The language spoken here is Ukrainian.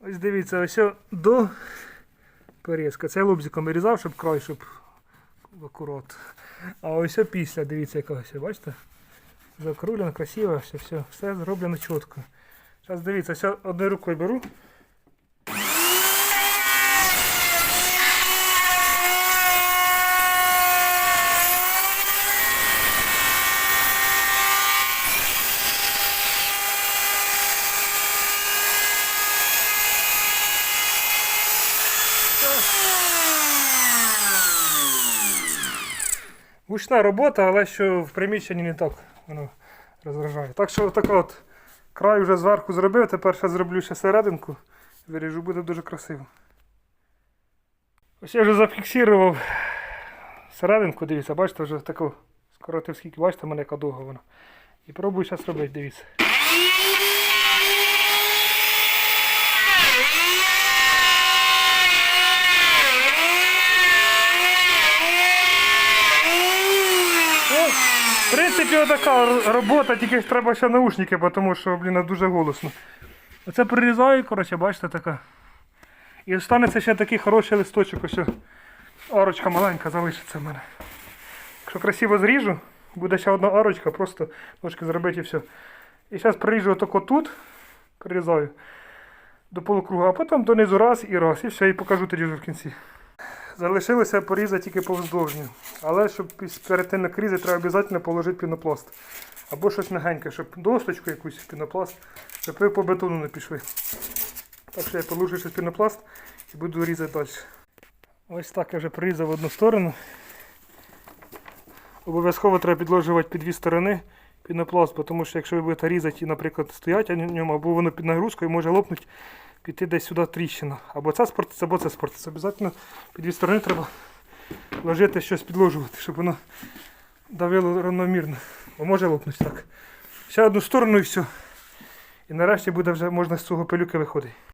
Ось дивіться, ось до порізка. Це лобзиком вирізав, щоб край, щоб акурат. А ось після, дивіться, яка ось, бачите? Закруглено, красиво, все, все, все зроблено чітко. Зараз дивіться, ось одною рукою беру. Гучна робота, але що в приміщенні не так воно розважає. Так що так от край вже зверху зробив, тепер ще зроблю ще серединку. Виріжу, буде дуже красиво. Ось я вже зафіксував серединку, дивіться, бачите, вже таку скоротив скільки, бачите, мене яка довга вона. І пробую зараз робити, дивіться. В принципі, отака робота, тільки ж треба ще наушники, тому що, блін, дуже голосно. Оце прирізаю, коротше, бачите, така. І останеться ще такий хороший листочок, ось арочка маленька залишиться в мене. Якщо красиво зріжу, буде ще одна арочка, просто ножки зробити і все. І зараз приріжу отако тут, прирізаю до полукруга, а потім донизу раз і раз, і все, і покажу тоді вже в кінці. Залишилося порізати тільки повздовжню. Але щоб перед тим як різати, треба обов'язково положити пінопласт. Або щось мягеньке, щоб досточку якусь пінопласт, щоб ви по бетону не пішли. Так що я положу щось пінопласт і буду різати далі. Ось так я вже прорізав одну сторону. Обов'язково треба підложувати під дві сторони пінопласт, тому що якщо ви будете різати і, наприклад, стоять на ньому, або воно під нагрузкою може лопнути, піти десь сюди тріщина. Або це спортиться, або це спортиться. Обов'язково під дві сторони треба ложити щось підложувати, щоб воно давило рівномірно. Бо може лопнути так. Ще одну сторону і все. І нарешті буде вже можна з цього пилюки виходити.